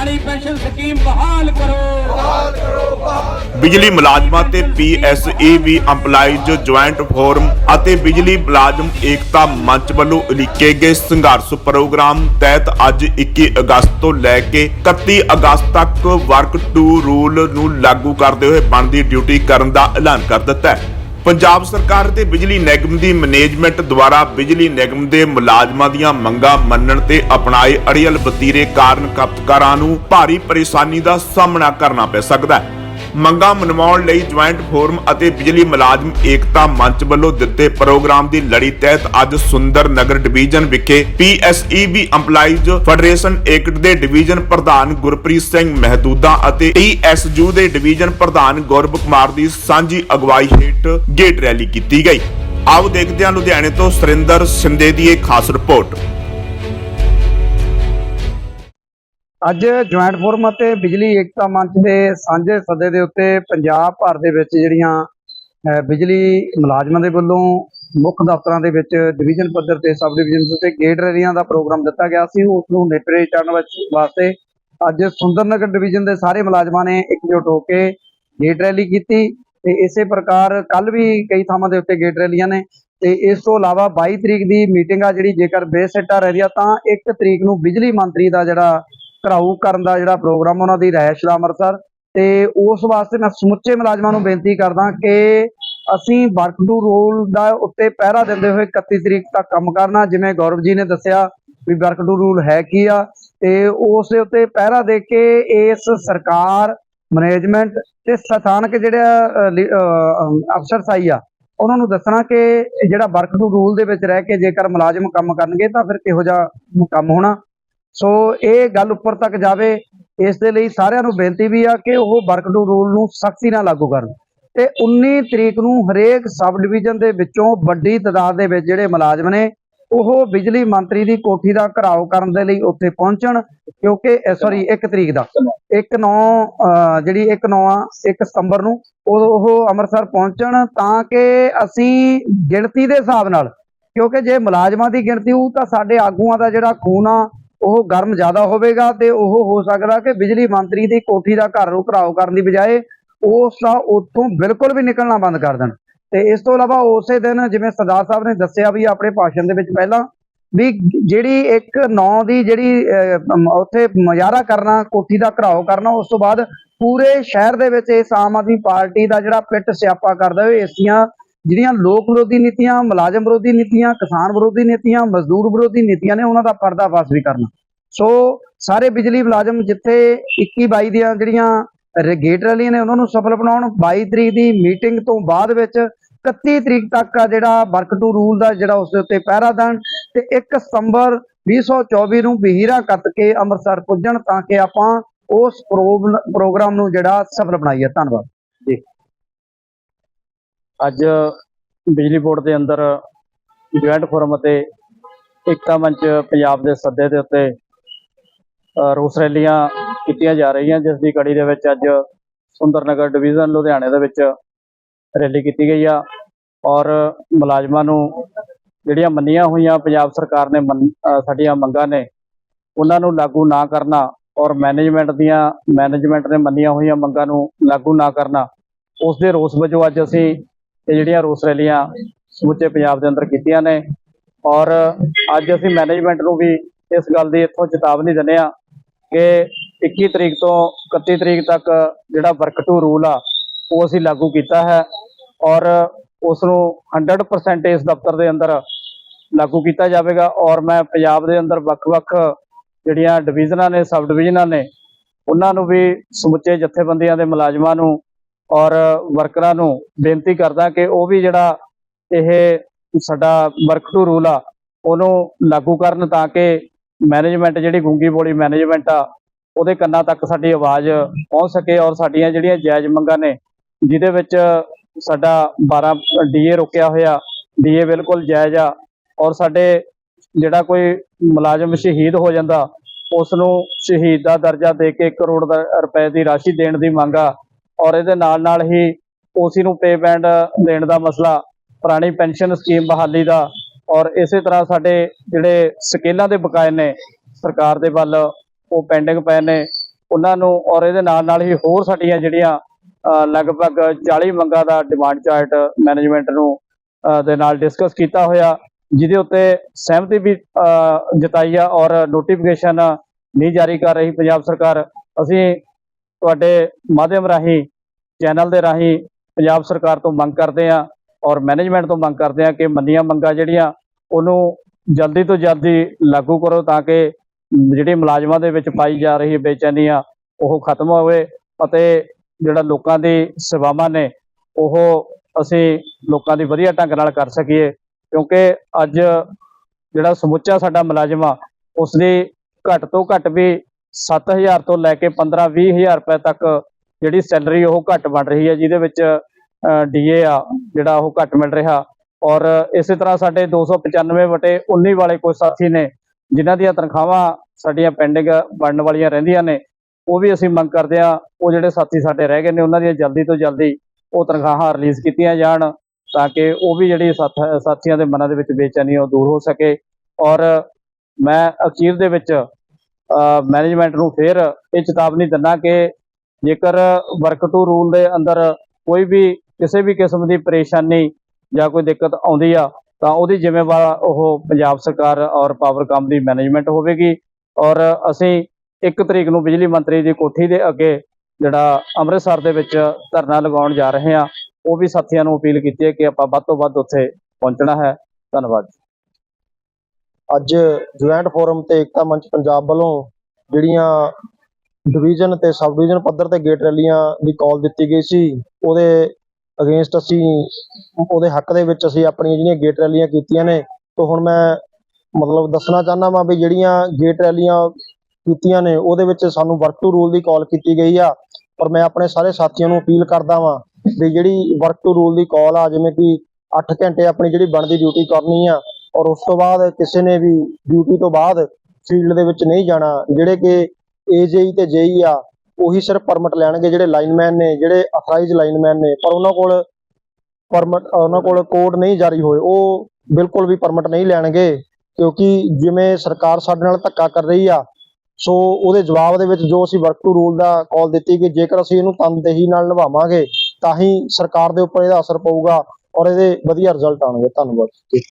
ਪੁਰਾਣੀ pension scheme ਬਹਾਲ ਕਰੋ। ਬਿਜਲੀ ਮੁਲਾਜ਼ਮਾਂ ਤੇ PSE B EMPLOYEES joint forum ਅਤੇ ਬਿਜਲੀ ਮੁਲਾਜ਼ਮ ਏਕਤਾ ਮੰਚ ਵੱਲੋਂ ਉਲੀਕੇ ਗਏ ਸੰਘਰਸ਼ ਪ੍ਰੋਗਰਾਮ ਤਹਿਤ ਅੱਜ 21 ਅਗਸਤ ਤੋਂ ਲੈ ਕੇ 31 ਅਗਸਤ ਤੱਕ ਵਰਕ ਟੂ ਰੂਲ ਨੂੰ ਲਾਗੂ ਕਰਦੇ ਹੋਏ ਬਣਦੀ ਡਿਊਟੀ ਕਰਨ ਦਾ ਐਲਾਨ ਕਰ ਦਿੱਤਾ ਹੈ। ਪੰਜਾਬ ਸਰਕਾਰ ਤੇ ਬਿਜਲੀ ਨਿਗਮ ਦੀ ਮੈਨੇਜਮੈਂਟ ਦੁਆਰਾ ਬਿਜਲੀ ਨਿਗਮ ਦੇ ਮੁਲਾਜ਼ਮਾਂ ਦੀਆਂ ਮੰਗਾਂ ਮੰਨਣ ਤੇ ਅਪਣਾਏ ਅੜੀਅਲ ਵਤੀਰੇ ਕਾਰਨ ਖਪਤਕਾਰਾਂ ਨੂੰ ਭਾਰੀ ਪਰੇਸ਼ਾਨੀ ਦਾ ਸਾਹਮਣਾ ਕਰਨਾ ਪੈ ਸਕਦਾ ਹੈ। ਮੰਗਾਂ ਮਨਵਾਉਣ ਲਈ ਜੁਆਇੰਟ ਫੋਰਮ ਅਤੇ ਬਿਜਲੀ ਮੁਲਾਜ਼ਮ ਏਕਤਾ ਮੰਚ ਵੱਲੋਂ ਦਿੱਤੇ ਪ੍ਰੋਗਰਾਮ ਦੀ ਲੜੀ ਤਹਿਤ ਅੱਜ ਸੁੰਦਰ ਨਗਰ ਡਿਵੀਜ਼ਨ ਵਿਖੇ ਪੀਐਸਈਬੀ EMPLOYEES ਫੈਡਰੇਸ਼ਨ ਏਕਟ ਦੇ ਡਿਵੀਜ਼ਨ ਪ੍ਰਧਾਨ ਗੁਰਪ੍ਰੀਤ ਸਿੰਘ ਮਹਿਦੂਦਾ ਅਤੇ ਟੀਐਸਯੂ ਦੇ ਡਿਵੀਜ਼ਨ ਪ੍ਰਧਾਨ ਗੌਰਵ ਕੁਮਾਰ ਦੀ ਸਾਂਝੀ ਅਗਵਾਈ ਹੇਠ ਗੇਟ ਰੈਲੀ ਕੀਤੀ ਗਈ। ਆਓ ਦੇਖਦੇ ਹਾਂ ਲੁਧਿਆਣੇ ਤੋਂ ਸੁਰਿੰਦਰ ਸਿੰਦੇ ਦੀ ਇਹ ਖਾਸ ਰਿਪੋਰਟ। ਅੱਜ ਜੁਆਇੰਟ ਫੋਰਮ ਅਤੇ ਬਿਜਲੀ ਏਕਤਾ ਮੰਚ ਦੇ ਸਾਂਝੇ ਸੱਦੇ ਦੇ ਉੱਤੇ ਪੰਜਾਬ ਭਰ ਦੇ ਵਿੱਚ ਜਿਹੜੀਆਂ ਬਿਜਲੀ ਮੁਲਾਜ਼ਮਾਂ ਦੇ ਵੱਲੋਂ ਮੁੱਖ ਦਫ਼ਤਰਾਂ ਦੇ ਵਿੱਚ ਡਿਵੀਜ਼ਨ ਪੱਧਰ ਤੇ ਸਬ ਡਿਵੀਜ਼ਨ ਤੇ ਗੇਟ ਰੈਲੀਆਂ ਦਾ ਪ੍ਰੋਗਰਾਮ ਦਿੱਤਾ ਗਿਆ ਸੀ, ਉਸ ਨੂੰ ਨੇਪਰੇ ਚੜਨ ਵਾਸਤੇ ਅੱਜ ਸੁੰਦਰਨਗਰ ਡਿਵੀਜ਼ਨ ਦੇ ਸਾਰੇ ਮੁਲਾਜ਼ਮਾਂ ਨੇ ਇਕਜੁੱਟ ਹੋ ਕੇ ਗੇਟ ਰੈਲੀ ਕੀਤੀ ਤੇ ਇਸੇ ਪ੍ਰਕਾਰ ਕੱਲ ਵੀ ਕਈ ਥਾਵਾਂ ਦੇ ਉੱਤੇ ਗੇਟ ਰੈਲੀਆਂ ਨੇ ਤੇ ਇਸ ਤੋਂ ਇਲਾਵਾ 22 ਤਰੀਕ ਦੀ ਮੀਟਿੰਗ ਆ ਜਿਹੜੀ ਜੇਕਰ ਬੇਸਿੱਟਾ ਰਹਿ ਰਿਹਾ ਤਾਂ 1 ਤਰੀਕ ਨੂੰ ਬਿਜਲੀ ਮੰਤਰੀ ਦਾ ਜਿਹੜਾ ਘਰਾਓ ਕਰਨ ਦਾ ਜਿਹੜਾ ਪ੍ਰੋਗਰਾਮ ਉਹਨਾਂ ਦੀ ਰਹਿਸ਼ ਦਾ ਅੰਮ੍ਰਿਤਸਰ। ਤੇ ਉਸ ਵਾਸਤੇ ਮੈਂ ਸਮੁੱਚੇ ਮੁਲਾਜ਼ਮਾਂ ਨੂੰ ਬੇਨਤੀ ਕਰਦਾ ਕਿ ਅਸੀਂ ਵਰਕ ਟੂ ਰੂਲ ਦਾ ਉੱਤੇ ਪਹਿਰਾ ਦਿੰਦੇ ਹੋਏ 31 ਤਰੀਕ ਤੱਕ ਕੰਮ ਕਰਨਾ। ਜਿਵੇਂ ਗੌਰਵ ਜੀ ਨੇ ਦੱਸਿਆ ਵੀ ਵਰਕ ਟੂ ਰੂਲ ਹੈ ਕੀ ਆ, ਤੇ ਉਸ ਦੇ ਉੱਤੇ ਪਹਿਰਾ ਦੇ ਕੇ ਇਸ ਸਰਕਾਰ, ਮੈਨੇਜਮੈਂਟ ਤੇ ਸਥਾਨਕ ਜਿਹੜੇ ਅਫਸਰ ਸਾਈ ਆ, ਉਹਨਾਂ ਨੂੰ ਦੱਸਣਾ ਕਿ ਜਿਹੜਾ ਵਰਕ ਟੂ ਰੂਲ ਦੇ ਵਿੱਚ ਰਹਿ ਕੇ ਜੇਕਰ ਮੁਲਾਜ਼ਮ ਕੰਮ ਕਰਨਗੇ ਤਾਂ ਫਿਰ ਕਿਹੋ ਜਿਹਾ ਕੰਮ ਹੋਣਾ। ਸੋ ਇਹ ਗੱਲ ਉੱਪਰ ਤੱਕ ਜਾਵੇ, ਇਸ ਦੇ ਲਈ ਸਾਰਿਆਂ ਨੂੰ ਬੇਨਤੀ ਵੀ ਆ ਕਿ ਉਹ ਵਰਕ ਟੂ ਰੂਲ ਨੂੰ ਸਖਤੀ ਨਾਲ ਲਾਗੂ ਕਰਨ। ਤੇ 19 ਤਰੀਕ ਨੂੰ ਹਰੇਕ ਸਬ ਡਿਵੀਜ਼ਨ ਦੇ ਵਿੱਚੋਂ ਵੱਡੀ ਤਾਦਾਦ ਦੇ ਵਿੱਚ ਜਿਹੜੇ ਮੁਲਾਜ਼ਮ ਨੇ, ਉਹ ਬਿਜਲੀ ਮੰਤਰੀ ਦੀ ਕੋਠੀ ਦਾ ਘਰਾਓ ਕਰਨ ਦੇ ਲਈ ਉੱਥੇ ਪਹੁੰਚਣ, ਕਿਉਂਕਿ ਸੌਰੀ 1 ਤਰੀਕ ਦਾ। 1 9 ਜਿਹੜੀ 1 9 ਆ 1 ਸਤੰਬਰ ਨੂੰ, ਉਹ ਉਹ ਅੰਮ੍ਰਿਤਸਰ ਪਹੁੰਚਣ ਤਾਂ ਕਿ ਅਸੀਂ ਗਿਣਤੀ ਦੇ ਹਿਸਾਬ ਨਾਲ, ਕਿਉਂਕਿ ਜੇ ਮੁਲਾਜ਼ਮਾਂ ਦੀ ਗਿਣਤੀ ਹੋਊ ਤਾਂ ਸਾਡੇ ਆਗੂਆਂ ਦਾ ਜਿਹੜਾ ਖੂਨ ਆ ਉਹ ਗਰਮ ਜ਼ਿਆਦਾ ਹੋਵੇਗਾ ਤੇ ਉਹ ਹੋ ਸਕਦਾ ਕਿ ਬਿਜਲੀ ਮੰਤਰੀ ਦੀ ਕੋਠੀ ਦਾ ਘਰ ਨੂੰ ਘਰਾਓ ਕਰਨ ਦੀ ਬਜਾਏ ਉਸ ਦਾ ਉੱਥੋਂ ਬਿਲਕੁਲ ਵੀ ਨਿਕਲਣਾ ਬੰਦ ਕਰ ਦੇਣ। ਤੇ ਇਸ ਤੋਂ ਇਲਾਵਾ ਉਸੇ ਦਿਨ ਜਿਵੇਂ ਸਰਦਾਰ ਸਾਹਿਬ ਨੇ ਦੱਸਿਆ ਵੀ ਆਪਣੇ ਭਾਸ਼ਣ ਦੇ ਵਿੱਚ ਪਹਿਲਾਂ ਵੀ ਜਿਹੜੀ ਇੱਕ ਨੌ ਦੀ ਜਿਹੜੀ ਅਹ, ਉੱਥੇ ਮੁਜ਼ਾਹਰਾ ਕਰਨਾ ਕੋਠੀ ਦਾ ਘਰਾਓ ਕਰਨਾ ਉਸ ਤੋਂ ਬਾਅਦ ਪੂਰੇ ਸ਼ਹਿਰ ਦੇ ਵਿੱਚ ਇਸ ਆਮ ਆਦਮੀ ਪਾਰਟੀ ਦਾ ਜਿਹੜਾ ਪਿੱਟ ਸਿਆਪਾ ਕਰਦਾ ਹੋਏ ਏਸੀਆਂ ਜਿਹੜੀਆਂ ਲੋਕ ਵਿਰੋਧੀ ਨੀਤੀਆਂ, ਮੁਲਾਜ਼ਮ ਵਿਰੋਧੀ ਨੀਤੀਆਂ, ਕਿਸਾਨ ਵਿਰੋਧੀ ਨੀਤੀਆਂ, ਮਜ਼ਦੂਰ ਵਿਰੋਧੀ ਨੀਤੀਆਂ ਨੇ ਉਹਨਾਂ ਦਾ ਪਰਦਾਫਾਸ਼ ਵੀ ਕਰਨਾ। ਸੋ ਸਾਰੇ ਬਿਜਲੀ ਮੁਲਾਜ਼ਮ ਜਿੱਥੇ 21 22 ਦੀਆਂ ਜਿਹੜੀਆਂ ਰ- ਗੇਟ ਰੈਲੀਆਂ ਨੇ ਉਹਨਾਂ ਨੂੰ ਸਫਲ ਬਣਾਉਣ 22 ਤਰੀਕ ਦੀ ਮੀਟਿੰਗ ਤੋਂ ਬਾਅਦ ਵਿੱਚ 31 ਤਰੀਕ ਤੱਕ ਆ ਜਿਹੜਾ ਵਰਕ ਟੂ ਰੂਲ ਦਾ ਜਿਹੜਾ ਉਸ ਦੇ ਉੱਤੇ ਪਹਿਰਾ ਦੇਣ ਤੇ 1 ਸਤੰਬਰ 2024 ਨੂੰ ਬਹੀਰਾ ਕੱਤ ਕੇ ਅੰਮ੍ਰਿਤਸਰ ਪੁੱਜਣ ਤਾਂ ਕਿ ਆਪਾਂ ਉਸ ਪ੍ਰੋਬ- ਪ੍ਰੋਗਰਾਮ ਨੂੰ ਜਿਹੜਾ ਸਫਲ ਬਣਾਈਏ। ਧੰਨਵਾਦ। ਅੱਜ ਬਿਜਲੀ ਬੋਰਡ ਦੇ ਅੰਦਰ ਜੁਆਇੰਟ ਫੋਰਮ ਅਤੇ ਏਕਤਾ ਮੰਚ ਪੰਜਾਬ ਦੇ ਸੱਦੇ ਦੇ ਉੱਤੇ ਰੋਸ ਰੈਲੀਆਂ ਕੀਤੀਆਂ ਜਾ ਰਹੀਆਂ, ਜਿਸ ਦੀ ਕੜੀ ਦੇ ਵਿੱਚ ਅੱਜ ਸੁੰਦਰਨਗਰ ਡਿਵੀਜ਼ਨ ਲੁਧਿਆਣੇ ਦੇ ਵਿੱਚ ਰੈਲੀ ਕੀਤੀ ਗਈ ਆ ਔਰ ਮੁਲਾਜ਼ਮਾਂ ਨੂੰ ਜਿਹੜੀਆਂ ਮੰਨੀਆਂ ਹੋਈਆਂ ਪੰਜਾਬ ਸਰਕਾਰ ਨੇ ਮੰਨ- ਸਾਡੀਆਂ ਮੰਗਾਂ ਨੇ, ਉਹਨਾਂ ਨੂੰ ਲਾਗੂ ਨਾ ਕਰਨਾ ਔਰ ਮੈਨੇਜਮੈਂਟ ਦੀਆਂ, ਮੈਨੇਜਮੈਂਟ ਨੇ ਮੰਨੀਆਂ ਹੋਈਆਂ ਮੰਗਾਂ ਨੂੰ ਲਾਗੂ ਨਾ ਕਰਨਾ, ਉਸ ਦੇ ਰੋਸ ਵਜੋਂ ਅੱਜ ਅਸੀਂ ਇਹ ਜਿਹੜੀਆਂ ਰੋਸ ਰੈਲੀਆਂ ਸਮੁੱਚੇ ਪੰਜਾਬ ਦੇ ਅੰਦਰ ਕੀਤੀਆਂ ਨੇ ਔਰ ਅੱਜ ਅਸੀਂ ਮੈਨੇਜਮੈਂਟ ਨੂੰ ਵੀ ਇਸ ਗੱਲ ਦੀ ਇੱਥੋਂ ਚੇਤਾਵਨੀ ਦਿੰਦੇ ਆ ਕਿ 21 ਤਰੀਕ ਤੋਂ 31 ਤਰੀਕ ਤੱਕ ਜਿਹੜਾ ਵਰਕ ਟੂ ਰੂਲ ਆ, ਉਹ ਅਸੀਂ ਲਾਗੂ ਕੀਤਾ ਹੈ ਔਰ ਉਸ ਨੂੰ 100% ਇਸ ਦਫ਼ਤਰ ਦੇ ਅੰਦਰ ਲਾਗੂ ਕੀਤਾ ਜਾਵੇਗਾ ਔਰ ਮੈਂ ਪੰਜਾਬ ਦੇ ਅੰਦਰ ਵੱਖ-ਵੱਖ ਜਿਹੜੀਆਂ ਡਿਵੀਜ਼ਨਾਂ ਨੇ ਸਬ ਡਿਵੀਜ਼ਨਾਂ ਨੇ, ਉਹਨਾਂ ਨੂੰ ਵੀ ਸਮੁੱਚੇ ਜਥੇਬੰਦੀਆਂ ਦੇ ਮੁਲਾਜ਼ਮਾਂ ਨੂੰ ਔਰ ਵਰਕਰਾਂ ਨੂੰ ਬੇਨਤੀ ਕਰਦਾ ਕਿ ਉਹ ਵੀ ਜਿਹੜਾ ਇਹ ਸਾਡਾ ਵਰਕ ਟੂ ਰੂਲ ਆ, ਉਹਨੂੰ ਲਾਗੂ ਕਰਨ ਤਾਂ ਕਿ ਮੈਨੇਜਮੈਂਟ ਜਿਹੜੀ ਗੂੰਗੀ ਬੋਲੀ ਮੈਨੇਜਮੈਂਟ ਆ, ਉਹਦੇ ਕੰਨਾਂ ਤੱਕ ਸਾਡੀ ਆਵਾਜ਼ ਪਹੁੰਚ ਸਕੇ ਔਰ ਸਾਡੀਆਂ ਜਿਹੜੀਆਂ ਜਾਇਜ਼ ਮੰਗਾਂ ਨੇ, ਜਿਹਦੇ ਵਿੱਚ ਸਾਡਾ 12 ਡੀਏ ਰੁਕਿਆ ਹੋਇਆ, ਡੀਏ ਬਿਲਕੁਲ ਜਾਇਜ਼ ਆ ਔਰ ਸਾਡੇ ਜਿਹੜਾ ਕੋਈ ਮੁਲਾਜ਼ਮ ਸ਼ਹੀਦ ਹੋ ਜਾਂਦਾ ਉਸ ਨੂੰ ਸ਼ਹੀਦ ਦਾ ਦਰਜਾ ਦੇ ਕੇ 1 ਕਰੋੜ ਦਾ ਰੁਪਏ ਦੀ ਰਾਸ਼ੀ ਦੇਣ ਦੀ ਮੰਗ ਆ ਔਰ ਇਹਦੇ ਨਾਲ ਨਾਲ ਹੀ ਓਸੀ ਨੂੰ ਪੇ ਬੈਂਡ ਦੇਣ ਦਾ ਮਸਲਾ, ਪੁਰਾਣੀ ਪੈਨਸ਼ਨ ਸਕੀਮ ਬਹਾਲੀ ਦਾ ਔਰ ਇਸੇ ਤਰ੍ਹਾਂ ਸਾਡੇ ਜਿਹੜੇ ਸਕੇਲਾਂ ਦੇ ਬਕਾਏ ਨੇ, ਸਰਕਾਰ ਦੇ ਵੱਲ ਉਹ ਪੈਂਡਿੰਗ ਪਏ ਨੇ, ਉਹਨਾਂ ਨੂੰ ਔਰ ਇਹਦੇ ਨਾਲ ਨਾਲ ਹੀ ਹੋਰ ਸਾਡੀਆਂ ਜਿਹੜੀਆਂ ਲਗਭਗ 40 ਮੰਗਾਂ ਦਾ ਡਿਮਾਂਡ ਚਾਰਟ ਮੈਨੇਜਮੈਂਟ ਨੂੰ ਦੇ ਨਾਲ ਡਿਸਕਸ ਕੀਤਾ ਹੋਇਆ, ਜਿਹਦੇ ਉੱਤੇ ਸਹਿਮਤੀ ਵੀ ਜਤਾਈ ਆ ਔਰ ਨੋਟੀਫਿਕੇਸ਼ਨ ਨਹੀਂ ਜਾਰੀ ਕਰ ਰਹੀ ਪੰਜਾਬ ਸਰਕਾਰ, ਅਸੀਂ ਤੁਹਾਡੇ ਮਾਧਿਅਮ ਰਾਹੀਂ, ਚੈਨਲ ਦੇ ਰਾਹੀਂ ਪੰਜਾਬ ਸਰਕਾਰ ਤੋਂ ਮੰਗ ਕਰਦੇ ਆ ਔਰ ਮੈਨੇਜਮੈਂਟ ਤੋਂ ਮੰਗ ਕਰਦੇ ਆ ਕਿ ਮੰਨੀਆਂ ਮੰਗਾਂ ਜਿਹੜੀਆਂ ਉਹਨੂੰ ਜਲਦੀ ਤੋਂ ਜਲਦੀ ਲਾਗੂ ਕਰੋ ਤਾਂ ਕਿ ਜਿਹੜੀ ਮੁਲਾਜ਼ਮਾਂ ਦੇ ਵਿੱਚ ਪਾਈ ਜਾ ਰਹੀ ਬੇਚੈਨੀ ਆ, ਉਹ ਖਤਮ ਹੋਵੇ ਅਤੇ ਜਿਹੜਾ ਲੋਕਾਂ ਦੀ ਸੇਵਾਵਾਂ ਨੇ, ਉਹ ਅਸੀਂ ਲੋਕਾਂ ਦੀ ਵਧੀਆ ਢੰਗ ਨਾਲ ਕਰ ਸਕੀਏ। ਕਿਉਂਕਿ ਅੱਜ ਜਿਹੜਾ ਸਮੁੱਚਾ ਸਾਡਾ ਮੁਲਾਜ਼ਮ ਆ ਉਸ ਦੀ ਘੱਟ ਤੋਂ ਘੱਟ ਵੀ 7000 ਤੋਂ ਲੈ ਕੇ 15 20000 ਰੁਪਏ ਤੱਕ ਜਿਹੜੀ ਸੈਲਰੀ ਉਹ ਘੱਟ ਬਣ ਰਹੀ ਹੈ, ਜਿਹਦੇ ਵਿੱਚ ਡੀਏ ਆ ਜਿਹੜਾ ਉਹ ਘੱਟ ਮਿਲ ਰਿਹਾ। ਔਰ ਇਸੇ ਤਰ੍ਹਾਂ ਸਾਡੇ 295 ਵਟੇ 19 ਵਾਲੇ ਕੋਈ ਸਾਥੀ ਨੇ, ਜਿਨ੍ਹਾਂ ਦੀਆਂ ਤਨਖਾਹਾਂ ਸਾਡੀਆਂ ਪੈਂਡਿੰਗ ਬਣਨ ਵਾਲੀਆਂ ਰਹਿੰਦੀਆਂ ਨੇ, ਉਹ ਵੀ ਅਸੀਂ ਮੰਗ ਕਰਦੇ ਆ ਉਹ ਜਿਹੜੇ ਸਾਥੀ ਸਾਡੇ ਰਹਿ ਗਏ ਨੇ, ਉਹਨਾਂ ਦੀਆਂ ਜਲਦੀ ਤੋਂ ਜਲਦੀ ਉਹ ਤਨਖਾਹਾਂ ਰਿਲੀਜ਼ ਕੀਤੀਆਂ ਜਾਣ, ਤਾਂ ਕਿ ਉਹ ਵੀ ਜਿਹੜੀ ਸਾਥ- ਸਾਥੀਆਂ ਦੇ ਮਨਾਂ ਦੇ ਵਿੱਚ ਬੇਚੈਨੀ ਉਹ ਦੂਰ ਹੋ ਸਕੇ। ਔਰ ਮੈਂ ਅਖੀਰ ਦੇ ਵਿੱਚ ਮੈਨੇਜਮੈਂਟ ਨੂੰ ਫਿਰ ਇਹ ਚੇਤਾਵਨੀ ਦਿੰਦਾ ਕਿ ਜੇਕਰ ਵਰਕ ਟੂ ਰੂਲ ਦੇ ਅੰਦਰ ਕੋਈ ਵੀ ਕਿਸੇ ਵੀ ਕਿਸਮ ਦੀ ਪਰੇਸ਼ਾਨੀ ਜਾਂ ਕੋਈ ਦਿੱਕਤ ਆਉਂਦੀ ਆ, ਤਾਂ ਉਹਦੀ ਜ਼ਿੰਮੇਵਾਰ ਉਹ ਪੰਜਾਬ ਸਰਕਾਰ ਔਰ ਪਾਵਰ ਪਾਵਰਕਾਮ ਦੀ ਮੈਨੇਜਮੈਂਟ ਹੋਵੇਗੀ। ਔਰ ਅਸੀਂ 1 ਤਰੀਕ ਨੂੰ ਬਿਜਲੀ ਮੰਤਰੀ ਦੀ ਕੋਠੀ ਦੇ ਅੱਗੇ ਜਿਹੜਾ ਅੰਮ੍ਰਿਤਸਰ ਦੇ ਵਿੱਚ ਧਰਨਾ ਲਗਾਉਣ ਜਾ ਰਹੇ ਹਾਂ, ਉਹ ਵੀ ਸਾਥੀਆਂ ਨੂੰ ਅਪੀਲ ਕੀਤੀ ਹੈ ਕਿ ਆਪਾਂ ਵੱਧ ਤੋਂ ਵੱਧ ਉੱਥੇ ਪਹੁੰਚਣਾ ਹੈ। ਧੰਨਵਾਦ ਅੱਜ ਜੁਆਇੰਟ ਫੋਰਮ ਤੇ ਏਕਤਾ ਮੰਚ ਪੰਜਾਬ ਵੱਲੋਂ ਜਿਹੜੀਆਂ ਡਿਵੀਜ਼ਨ ਤੇ ਸਬ ਡਿਵੀਜ਼ਨ ਪੱਧਰ ਤੇ ਗੇਟ ਰੈਲੀਆਂ ਦੀ ਕਾਲ ਦਿੱਤੀ ਗਈ ਸੀ, ਉਹਦੇ ਅਗੇਂਸਟ ਅਸੀਂ, ਉਹਦੇ ਹੱਕ ਦੇ ਵਿੱਚ ਅਸੀਂ ਆਪਣੀਆਂ ਜਿਹੜੀਆਂ ਗੇਟ ਰੈਲੀਆਂ ਕੀਤੀਆਂ ਨੇ, ਤੋਂ ਹੁਣ ਮੈਂ ਮਤਲਬ ਦੱਸਣਾ ਚਾਹੁੰਦਾ ਵਾਂ ਵੀ ਜਿਹੜੀਆਂ ਗੇਟ ਰੈਲੀਆਂ ਕੀਤੀਆਂ ਨੇ, ਉਹਦੇ ਵਿੱਚ ਸਾਨੂੰ ਵਰਕ ਟੂ ਰੂਲ ਦੀ ਕਾਲ ਕੀਤੀ ਗਈ ਆ ਪਰ ਮੈਂ ਆਪਣੇ ਸਾਰੇ ਸਾਥੀਆਂ ਨੂੰ ਅਪੀਲ ਕਰਦਾ ਵਾਂ ਵੀ ਜਿਹੜੀ ਵਰਕ ਟੂ ਰੂਲ ਦੀ ਕਾਲ ਆ, ਜਿਵੇਂ ਕਿ 8 ਘੰਟੇ ਆਪਣੀ ਜਿਹੜੀ ਬਣਦੀ ਡਿਊਟੀ ਕਰਨੀ ਆ ਔਰ ਉਸ ਤੋਂ ਬਾਅਦ ਕਿਸੇ ਨੇ ਵੀ ਡਿਊਟੀ ਤੋਂ ਬਾਅਦ ਫੀਲਡ ਦੇ ਵਿੱਚ ਨਹੀਂ ਜਾਣਾ, ਜਿਹੜੇ ਕਿ ਏਜੇਈ ਤੇ ਜੇਈ ਆ, ਉਹੀ ਸਿਰਫ ਪਰਮਿਟ ਲੈਣਗੇ ਜਿਹੜੇ ਲਾਈਨਮੈਨ ਨੇ, ਜਿਹੜੇ ਅਥਰਾਈਜ਼ ਲਾਈਨਮੈਨ ਨੇ, ਪਰ ਉਹਨਾਂ ਕੋਲ ਪਰਮਿਟ ਉਹਨਾਂ ਕੋਲ ਕੋਡ ਨਹੀਂ ਜਾਰੀ ਹੋਏ, ਉਹ ਬਿਲਕੁਲ ਵੀ ਪਰਮਿਟ ਨਹੀਂ ਲੈਣਗੇ, ਕਿਉਂਕਿ ਜਿਵੇਂ ਸਰਕਾਰ ਸਾਡੇ ਨਾਲ ਧੱਕਾ ਕਰ ਰਹੀ ਆ, ਸੋ ਉਹਦੇ ਜਵਾਬ ਦੇ ਵਿੱਚ ਜੋ ਅਸੀਂ ਵਰਕ ਟੂ ਰੂਲ ਦਾ ਕਾਲ ਦਿੱਤੀ ਕਿ ਜੇਕਰ ਅਸੀਂ ਇਹਨੂੰ ਤਨਦੇਹੀ ਨਾਲ ਨਿਭਾਵਾਂਗੇ, ਤਾਂ ਹੀ ਸਰਕਾਰ ਦੇ ਉੱਪਰ ਇਹਦਾ ਅਸਰ ਪਊਗਾ ਔਰ ਇਹਦੇ ਵਧੀਆ ਰਿਜ਼ਲਟ ਆਉਣਗੇ। ਧੰਨਵਾਦ।